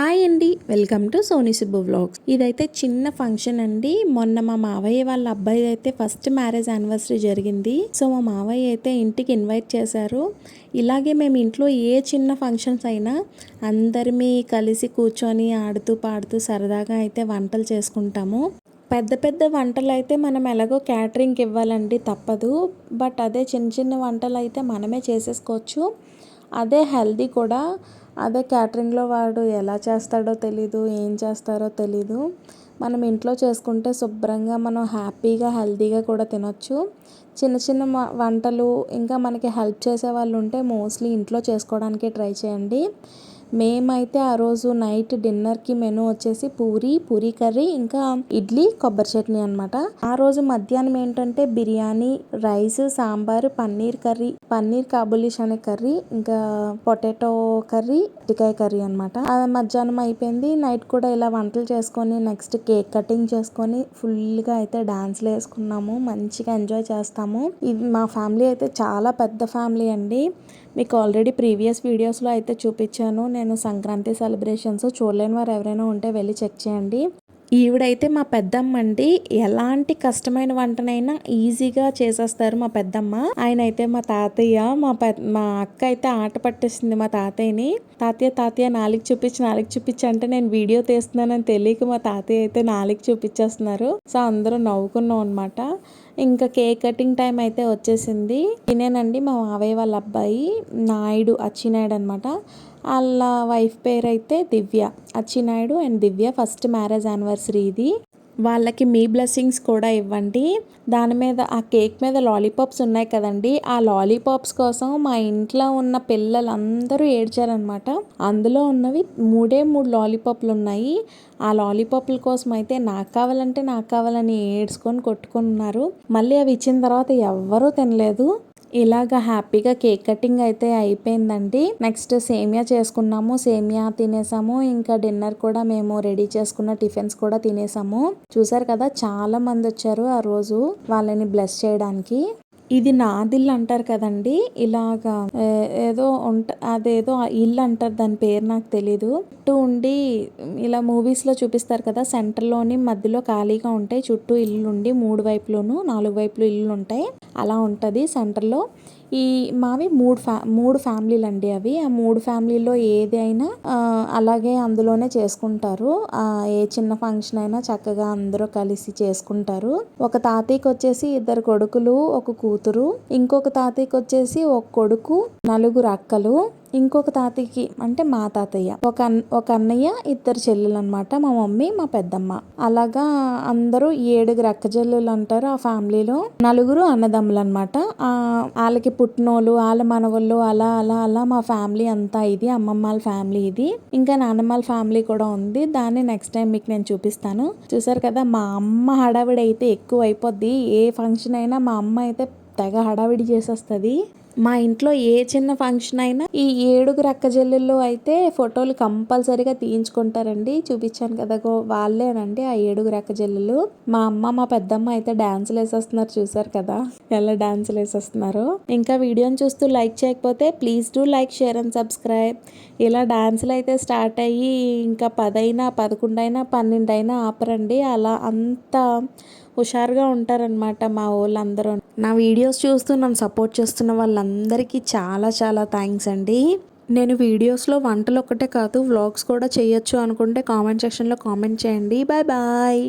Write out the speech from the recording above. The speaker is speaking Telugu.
హాయ్ అండి. Welcome to Soni Subbu vlogs. ఇదైతే చిన్న ఫంక్షన్ అండి. మొన్న మా మావయ్య వాళ్ళ అబ్బాయి అయితే ఫస్ట్ మ్యారేజ్ యానివర్సరీ జరిగింది. సో మా మావయ్య అయితే ఇంటికి ఇన్వైట్ చేశారు. ఇలాగే మేము ఇంట్లో ఏ చిన్న ఫంక్షన్స్ అయినా అందరిమీ కలిసి కూర్చొని ఆడుతూ పాడుతూ సరదాగా అయితే వంటలు చేసుకుంటాము. పెద్ద పెద్ద వంటలు అయితే మనం ఎలాగో క్యాటరింగ్కి ఇవ్వాలండి తప్పదు. బట్ అదే చిన్న చిన్న వంటలు అయితే మనమే చేసేసుకోవచ్చు. అదే హెల్దీ కూడా. అదే క్యాటరింగ్లో వాడు ఎలా చేస్తాడో తెలీదు ఏం చేస్తారో తెలీదు. మనం ఇంట్లో చేసుకుంటే శుభ్రంగా మనం హ్యాపీగా హెల్తీగా కూడా తినొచ్చు. చిన్న చిన్న వంటలు ఇంకా మనకి హెల్ప్ చేసే వాళ్ళు ఉంటే మోస్ట్లీ ఇంట్లో చేసుకోవడానికి ట్రై చేయండి. మేమైతే ఆ రోజు నైట్ డిన్నర్కి మెనూ వచ్చేసి పూరి పూరి కర్రీ ఇంకా ఇడ్లీ కొబ్బరి చట్నీ అనమాట ఆ రోజు మధ్యాహ్నం ఏంటంటే బిర్యానీ రైస్ సాంబార్ పన్నీర్ కర్రీ పన్నీర్ కాబులిష్ అనే కర్రీ ఇంకా పొటాటో కర్రీ టికాయ కర్రీ అనమాట మధ్యాహ్నం అయిపోయింది. నైట్ కూడా ఇలా వంటలు చేసుకొని నెక్స్ట్ కేక్ కటింగ్ చేసుకొని ఫుల్గా అయితే డాన్స్లు వేసుకున్నాము. మంచిగా ఎంజాయ్ చేస్తాము. ఇది మా ఫ్యామిలీ అయితే చాలా పెద్ద ఫ్యామిలీ అండి. మీకు ఆల్రెడీ ప్రీవియస్ వీడియోస్లో అయితే చూపించాను. నేను సంక్రాంతి సెలబ్రేషన్స్ చూడలేని వారు ఎవరైనా ఉంటే వెళ్ళి చెక్ చేయండి. ఈవిడైతే మా పెద్దమ్మ అండి ఎలాంటి కష్టమైన వంటనైనా ఈజీగా చేసేస్తారు మా పెద్దమ్మ. ఆయన అయితే మా తాతయ్య మా పె మా అక్క అయితే ఆట పట్టేసింది మా తాతయ్యని. తాతయ్య తాతయ్య నాలుగు చూపించి నాలుగు చూపించి అంటే నేను వీడియో తీస్తున్నానని తెలియక మా తాతయ్య అయితే నాలుగు చూపించేస్తున్నారు. సో అందరూ నవ్వుకున్నాం అనమాట ఇంకా కేక్ కటింగ్ టైం అయితే వచ్చేసింది. తినేనండి మా మావయ్య వాళ్ళ అబ్బాయి నాయుడు అచ్చినాయుడు అనమాట వాళ్ళ వైఫ్ పేరు అయితే Divya Achinaidu and Divya first marriage anniversary ఇది. వాళ్ళకి మీ బ్లెస్సింగ్స్ కూడా ఇవ్వండి. దాని మీద ఆ కేక్ మీద లాలీపాప్స్ ఉన్నాయి కదండి. ఆ లాలీపాప్స్ కోసం మా ఇంట్లో ఉన్న పిల్లలందరూ ఏడ్చారనమాట అందులో ఉన్నవి మూడే మూడు లాలీపాప్లు ఉన్నాయి. ఆ లాలీపాప్ల కోసం అయితే నాకు కావాలంటే నాకు కావాలని ఏడ్చుకొని కొట్టుకున్నారు మళ్ళీ అవి ఇచ్చిన తర్వాత ఎవ్వరూ తినలేదు. ఇలాగ హ్యాపీగా కేక్ కటింగ్ అయితే అయిపోయిందండి. నెక్స్ట్ సేమియా చేసుకున్నాము. సేమియా తినేసాము. ఇంకా డిన్నర్ కూడా మేము రెడీ చేసుకున్న టిఫిన్స్ కూడా తినేసాము. చూసారు కదా చాలా మంది వచ్చారు ఆ రోజు వాళ్ళని బ్లెస్ చేయడానికి. ఇది నాదిల్లు అంటారు కదండి. ఇలాగా ఏదో ఉంట అదేదో ఇల్లు అంటారు దాని పేరు నాకు తెలీదు. చుట్టూ ఉండి ఇలా మూవీస్లో చూపిస్తారు కదా సెంటర్లోని మధ్యలో ఖాళీగా ఉంటాయి చుట్టూ ఇల్లు ఉండి మూడు వైపులోను నాలుగు వైపులు ఇల్లు ఉంటాయి అలా ఉంటుంది సెంటర్లో ఈ మావి మూడు ఫ్యా మూడు ఫ్యామిలీలు అండి అవి. ఆ మూడు ఫ్యామిలీలో ఏది అయినా అలాగే అందులోనే చేసుకుంటారు. ఏ చిన్న ఫంక్షన్ అయినా చక్కగా అందరూ కలిసి చేసుకుంటారు. ఒక తాతయ్యకి వచ్చేసి ఇద్దరు కొడుకులు ఒక కూతురు. ఇంకొక తాతయ్యకి వచ్చేసి ఒక కొడుకు నలుగురు అక్కలు. ఇంకొక తాతయ్యకి అంటే మా తాతయ్య. ఒక ఒక అన్నయ్య ఇద్దరు చెల్లెలు అనమాట మా మమ్మీ మా పెద్దమ్మ. అలాగా అందరూ ఏడుగురు అక్క చెల్లెలు అంటారు ఆ ఫ్యామిలీలో. నలుగురు అన్నదమ్ములు అనమాట వాళ్ళకి పుట్టినోళ్ళు వాళ్ళ మనవళ్ళు అలా అలా అలా మా ఫ్యామిలీ అంతా ఇది అమ్మమ్మ వాళ్ళ ఫ్యామిలీ ఇది. ఇంకా నాన్నమ్మల ఫ్యామిలీ కూడా ఉంది. దాన్ని నెక్స్ట్ టైం మీకు నేను చూపిస్తాను. చూసారు కదా మా అమ్మ హడావిడి అయితే ఎక్కువ అయిపోద్ది ఏ ఫంక్షన్ అయినా మా అమ్మ అయితే తెగ హడావిడి చేసేస్తుంది. మా ఇంట్లో ఏ చిన్న ఫంక్షన్ అయినా ఈ ఏడుగురు అక్క చెల్లెళ్ళు అయితే ఫోటోలు కంపల్సరీగా తీయించుకుంటారండి. చూపించాను కదా వాళ్ళేనండి ఆ ఏడుగురు అక్క చెల్లెళ్ళు. మా అమ్మ మా పెద్దమ్మ అయితే డాన్సులు వేసేస్తున్నారు చూసారు కదా. ఎలా డాన్సులు వేసేస్తున్నారు. ఇంకా వీడియోని చూస్తూ లైక్ చేయకపోతే please do like share and subscribe ఇలా డాన్సులు అయితే స్టార్ట్ అయ్యి ఇంకా పదైనా పదకొండైనా పన్నెండైనా ఆపరండి. అలా అంత హుషారుగా ఉంటారనమాట మా వాళ్ళందరూ నా వీడియోస్ చూస్తూ నన్ను సపోర్ట్ చేస్తున్న వాళ్ళందరికీ చాలా చాలా థ్యాంక్స్ అండి. నేను వీడియోస్లో వంటలు ఒక్కటే కాదు వ్లాగ్స్ కూడా చేయొచ్చు అనుకుంటే కామెంట్ సెక్షన్లో కామెంట్ చేయండి. Bye bye.